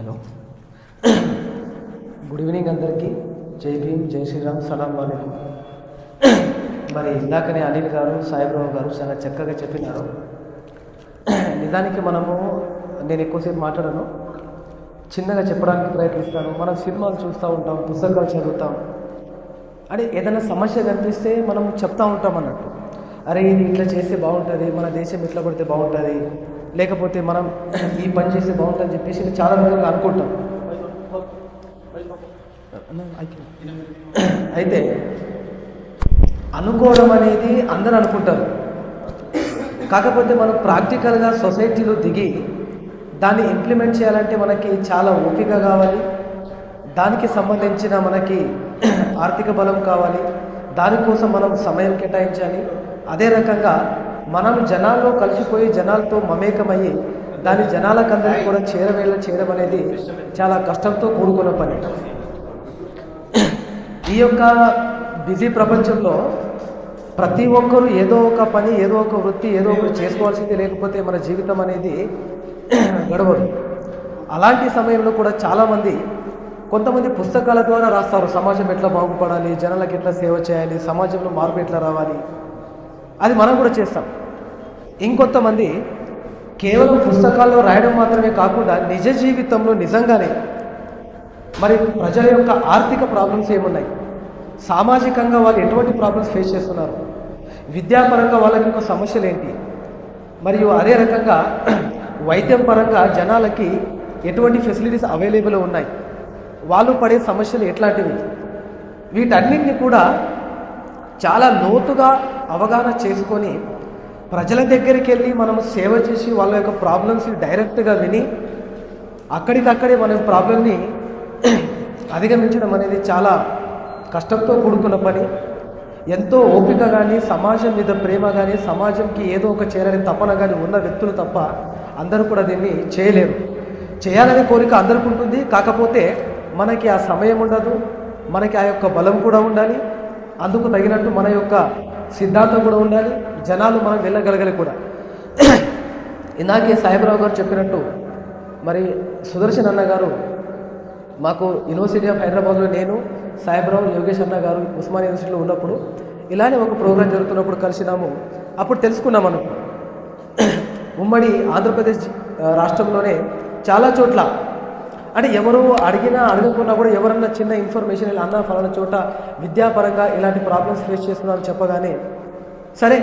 Hello. Good evening అందరికీ. జై భీమ్ జై శ్రీరామ్ సలాం వాలేకుం. మరి ఇందాకనే అనిల్ గారు సాయిబ్రావు గారు చాలా చక్కగా చెప్పినారు. నిజానికి మనము నేను ఎక్కువసేపు మాట్లాడను. చిన్నగా చెప్పడానికి ప్రయత్నిస్తాను. మనం సినిమాలు చూస్తూ ఉంటాం పుస్తకాలు చదువుతాం. అంటే ఏదైనా సమస్య కనిపిస్తే మనం చెప్తా ఉంటాం అన్నట్టు. అరే ఇది ఇట్లా చేస్తే బాగుంటుంది మన దేశం ఇట్లా పడితే బాగుంటుంది లేకపోతే మనం ఈ పని చేస్తే బాగుంటుంది అని చెప్పేసి చాలా విధాలుగా అనుకుంటాం. అయితే అనుకోవడం అనేది అందరూ అనుకుంటారు. కాకపోతే మనం ప్రాక్టికల్గా సొసైటీలో దిగి దాన్ని ఇంప్లిమెంట్ చేయాలంటే మనకి చాలా ఓపిక కావాలి. దానికి సంబంధించిన మనకి ఆర్థిక బలం కావాలి. దానికోసం మనం సమయం కేటాయించాలి. అదే రకంగా మనం జనాల్లో కలిసిపోయి జనాలతో మమేకమయ్యి దాని జనాలకందరికీ కూడా చేరవేళ చేయడం అనేది చాలా కష్టంతో కూడుకున్న పని. ఈ యొక్క బిజీ ప్రపంచంలో ప్రతి ఒక్కరూ ఏదో ఒక పని ఏదో ఒక వృత్తి ఏదో ఒకటి చేసుకోవాల్సింది లేకపోతే మన జీవితం అనేది గడవదు. అలాంటి సమయంలో కూడా చాలామంది కొంతమంది పుస్తకాల ద్వారా రాస్తారు. సమాజం ఎట్లా బాగుపడాలి జనాలకు ఎట్లా సేవ చేయాలి సమాజంలో మార్పు ఎట్లా రావాలి అది మనం కూడా చేస్తాం. ఇంకొంతమంది కేవలం పుస్తకాల్లో రాయడం మాత్రమే కాకుండా నిజ జీవితంలో నిజంగానే మరి ప్రజల యొక్క ఆర్థిక ప్రాబ్లమ్స్ ఏమున్నాయి? సామాజికంగా వాళ్ళు ఎటువంటి ప్రాబ్లమ్స్ ఫేస్ చేస్తున్నారు? విద్యాపరంగా వాళ్ళకి ఇంకో సమస్యలు ఏంటి? మరియు అదే రకంగా వైద్యం పరంగా జనాలకి ఎటువంటి ఫెసిలిటీస్ అవైలబుల్ ఉన్నాయి? వాళ్ళు పడే సమస్యలు ఎట్లాంటివి? వీటన్నిటిని కూడా చాలా లోతుగా అవగాహన చేసుకొని ప్రజల దగ్గరికి వెళ్ళి మనం సేవ చేసి వాళ్ళ యొక్క ప్రాబ్లమ్స్ని డైరెక్ట్గా విని అక్కడికక్కడే మన ప్రాబ్లమ్ని అధిగమించడం అనేది చాలా కష్టంతో కూడుకున్న పని. ఎంతో ఓపిక కానీ సమాజం మీద ప్రేమ కానీ సమాజంకి ఏదో ఒక చేరని తపన కానీ ఉన్న వ్యక్తులు తప్ప అందరూ కూడా దీన్ని చేయలేరు. చేయాలనే కోరిక అందరికీ ఉంటుంది కాకపోతే మనకి ఆ సమయం ఉండదు. మనకి ఆ యొక్క బలం కూడా ఉండాలి. అందుకు తగినట్టు మన యొక్క సిద్ధాంతం కూడా ఉండాలి జనాలు మనం వెళ్ళగలగాలి కూడా. ఇందాకే సాయిబరావు గారు చెప్పినట్టు మరి సుదర్శన్ అన్న గారు మాకు యూనివర్సిటీ ఆఫ్ హైదరాబాద్లో నేను సాయిబరావు యోగేష్ అన్న గారు ఉస్మాన్ యూనివర్సిటీలో ఉన్నప్పుడు ఇలానే ఒక ప్రోగ్రాం జరుగుతున్నప్పుడు కలిసినాము. అప్పుడు తెలుసుకున్నాం మనం. ఉమ్మడి ఆంధ్రప్రదేశ్ రాష్ట్రంలోనే చాలా చోట్ల అంటే ఎవరు అడిగినా అడగకుండా కూడా ఎవరన్నా చిన్న ఇన్ఫర్మేషన్ ఇలా అన్న ఫలానా చోట విద్యాపరంగా ఇలాంటి ప్రాబ్లమ్స్ ఫేస్ చేస్తున్నారని చెప్పగానే సరే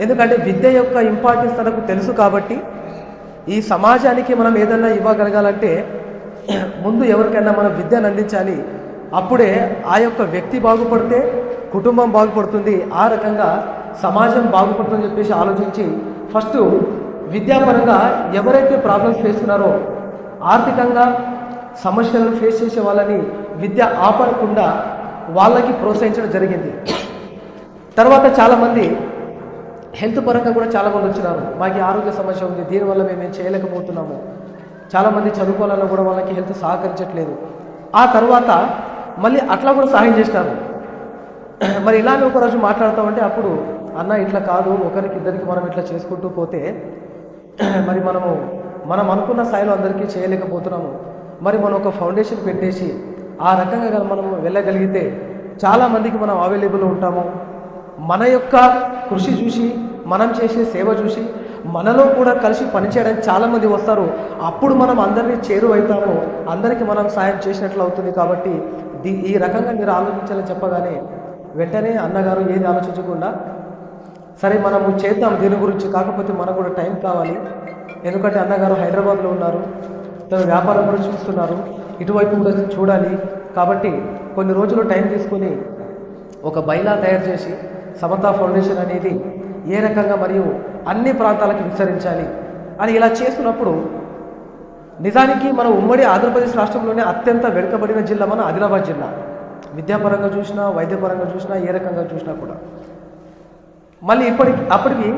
ఎందుకంటే విద్య యొక్క ఇంపార్టెన్స్ తనకు తెలుసు కాబట్టి ఈ సమాజానికి మనం ఏదన్నా ఇవ్వగలగాలంటే ముందు ఎవరికైనా మనం విద్యను అందించాలి. అప్పుడే ఆ యొక్క వ్యక్తి బాగుపడితే కుటుంబం బాగుపడుతుంది ఆ రకంగా సమాజం బాగుపడుతుందని చెప్పేసి ఆలోచించి ఫస్ట్ విద్యాపరంగా ఎవరైతే ప్రాబ్లమ్స్ ఫేస్ ఉన్నారో ఆర్థికంగా సమస్యలను ఫేస్ చేసే వాళ్ళని విద్య ఆపడకుండా వాళ్ళకి ప్రోత్సహించడం జరిగింది. తర్వాత చాలామంది హెల్త్ పరంగా కూడా చాలామంది వచ్చినారు. మాకు ఆరోగ్య సమస్య ఉంది దీనివల్ల మేము ఏం చేయలేకపోతున్నాము. చాలామంది చదువుకోవాలన్నా కూడా వాళ్ళకి హెల్త్ సహకరించట్లేదు. ఆ తర్వాత మళ్ళీ అట్లా కూడా సహాయం చేసినారు. మరి ఇలానే ఒకరోజు మాట్లాడతామంటే అప్పుడు అన్న ఇట్లా కాదు ఒకరికి ఇద్దరికి మనం ఇట్లా చేసుకుంటూ పోతే మరి మనము మనం అనుకున్న స్థాయిలో అందరికీ చేయలేకపోతున్నాము. మరి మనం ఒక ఫౌండేషన్ పెట్టేసి ఆ రకంగా మనం వెళ్ళగలిగితే చాలామందికి మనం అవైలబుల్ ఉంటాము. మన యొక్క కృషి చూసి మనం చేసే సేవ చూసి మనలో కూడా కలిసి పనిచేయడానికి చాలామంది వస్తారు. అప్పుడు మనం అందరినీ చేరువైతాము అందరికీ మనం సాయం చేసినట్లు అవుతుంది కాబట్టి దీ ఈ రకంగా మీరు ఆలోచించాలని చెప్పగానే వెంటనే అన్నగారు ఏది ఆలోచించకుండా సరే మనము చేద్దాం దీని గురించి కాకపోతే మనకు కూడా టైం కావాలి. ఎందుకంటే అన్నగారు హైదరాబాద్లో ఉన్నారు. తన వ్యాపారం కూడా చూస్తున్నారు. ఇటువైపు కూడా చూడాలి. కాబట్టి కొన్ని రోజులు టైం తీసుకొని ఒక బైలా తయారు చేసి సమతా ఫౌండేషన్ అనేది ఏ రకంగా మరియు అన్ని ప్రాంతాలకు విస్తరించాలి అని ఇలా చేస్తున్నప్పుడు నిజానికి మన ఉమ్మడి ఆంధ్రప్రదేశ్ రాష్ట్రంలోనే అత్యంత వెనుకబడిన జిల్లా మన ఆదిలాబాద్ జిల్లా. విద్యాపరంగా చూసినా వైద్యపరంగా చూసినా ఏ రకంగా చూసినా కూడా. మళ్ళీ ఇప్పటికి అప్పటికి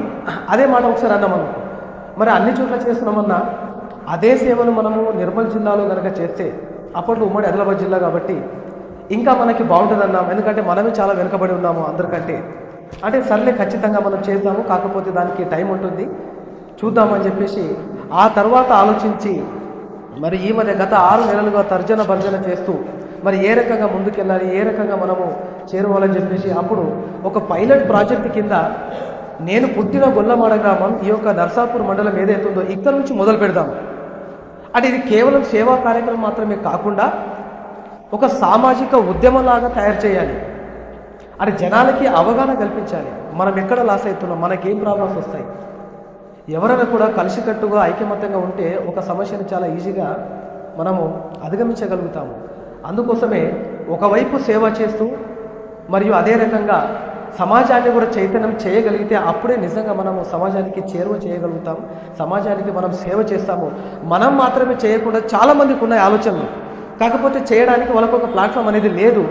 అదే మాట ఒకసారి అన్నాం మనం మరి అన్ని చోట్ల చేస్తున్నామన్నా అదే సేవను మనము నిర్మల్ జిల్లాలో కనుక చేస్తే అప్పట్లో ఉమ్మడి ఆదిలాబాద్ జిల్లా కాబట్టి ఇంకా మనకి బాగుంటుంది అన్నాం ఎందుకంటే మనమే చాలా వెనుకబడి ఉన్నాము అందరికంటే. అంటే సర్లే ఖచ్చితంగా మనం చేద్దాము. కాకపోతే దానికి టైం ఉంటుంది. చూద్దామని చెప్పేసి ఆ తర్వాత ఆలోచించి మరి ఈ మధ్య గత ఆరు నెలలుగా తర్జన భర్జన చేస్తూ మరి ఏ రకంగా ముందుకెళ్ళాలి ఏ రకంగా మనము చేరుకోవాలని చెప్పేసి అప్పుడు ఒక పైలట్ ప్రాజెక్ట్ కింద నేను పుట్టిన గొల్లమాడ గ్రామం ఈ యొక్క నర్సాపూర్ మండలం ఏదైతే ఉందో ఇక్కడ నుంచి మొదలు పెడదాం. అంటే ఇది కేవలం సేవా కార్యక్రమం మాత్రమే కాకుండా ఒక సామాజిక ఉద్యమంలాగా తయారు చేయాలి. అంటే జనాలకి అవగాహన కల్పించాలి. మనం ఎక్కడ లాస్ అవుతున్నాం? మనకేం ప్రాబ్లమ్స్ వస్తాయి? ఎవరైనా కూడా కలిసికట్టుగా ఐకమత్యంగా ఉంటే ఒక సమస్యను చాలా ఈజీగా మనము అధిగమించగలుగుతాము. అందుకోసమే ఒకవైపు సేవ చేస్తూ మరియు అదే రకంగా సమాజాన్ని కూడా చైతన్యం చేయగలిగితే అప్పుడే నిజంగా మనము సమాజానికి చేరువ చేయగలుగుతాం. సమాజానికి మనం సేవ చేస్తాము. మనం మాత్రమే చేయకుండా చాలామందికి ఉన్నాయి ఆలోచనలు. కాకపోతే చేయడానికి వాళ్ళకు ఒక ప్లాట్ఫామ్ అనేది లేదు.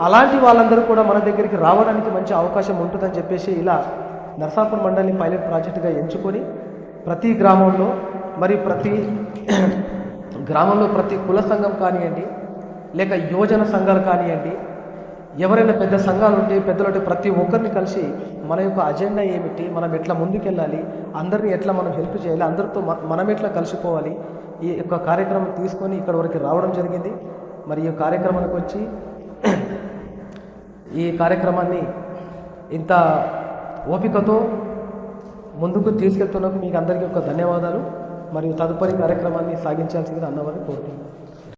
అలాంటి వాళ్ళందరూ కూడా మన దగ్గరికి రావడానికి మంచి అవకాశం ఉంటుందని చెప్పేసి ఇలా నర్సాపూర్ మండలిని పైలట్ ప్రాజెక్టుగా ఎంచుకొని ప్రతి గ్రామంలో మరి ప్రతి గ్రామంలో ప్రతి కుల సంఘం కానివ్వండి లేక యువజన సంఘాలు కానివ్వండి ఎవరైనా పెద్ద సంఘాలు ఉంటే పెద్దలు ఉంటే ప్రతి ఒక్కరిని కలిసి మన యొక్క అజెండా ఏమిటి మనం ఎట్లా ముందుకెళ్ళాలి అందరినీ ఎట్లా మనం హెల్ప్ చేయాలి అందరితో మనం ఎట్లా కలిసిపోవాలి ఈ యొక్క కార్యక్రమం తీసుకొని ఇక్కడ వరకు రావడం జరిగింది. మరి ఈ కార్యక్రమానికి వచ్చి ఈ కార్యక్రమాన్ని ఇంత ఓపికతో ముందుకు తీసుకెళ్తున్నందుకు మీకు అందరికీ ఒక ధన్యవాదాలు. మరియు తదుపరి కార్యక్రమాన్ని సాగించాల్సిందిగా అన్నవారిని కోరుతున్నాను.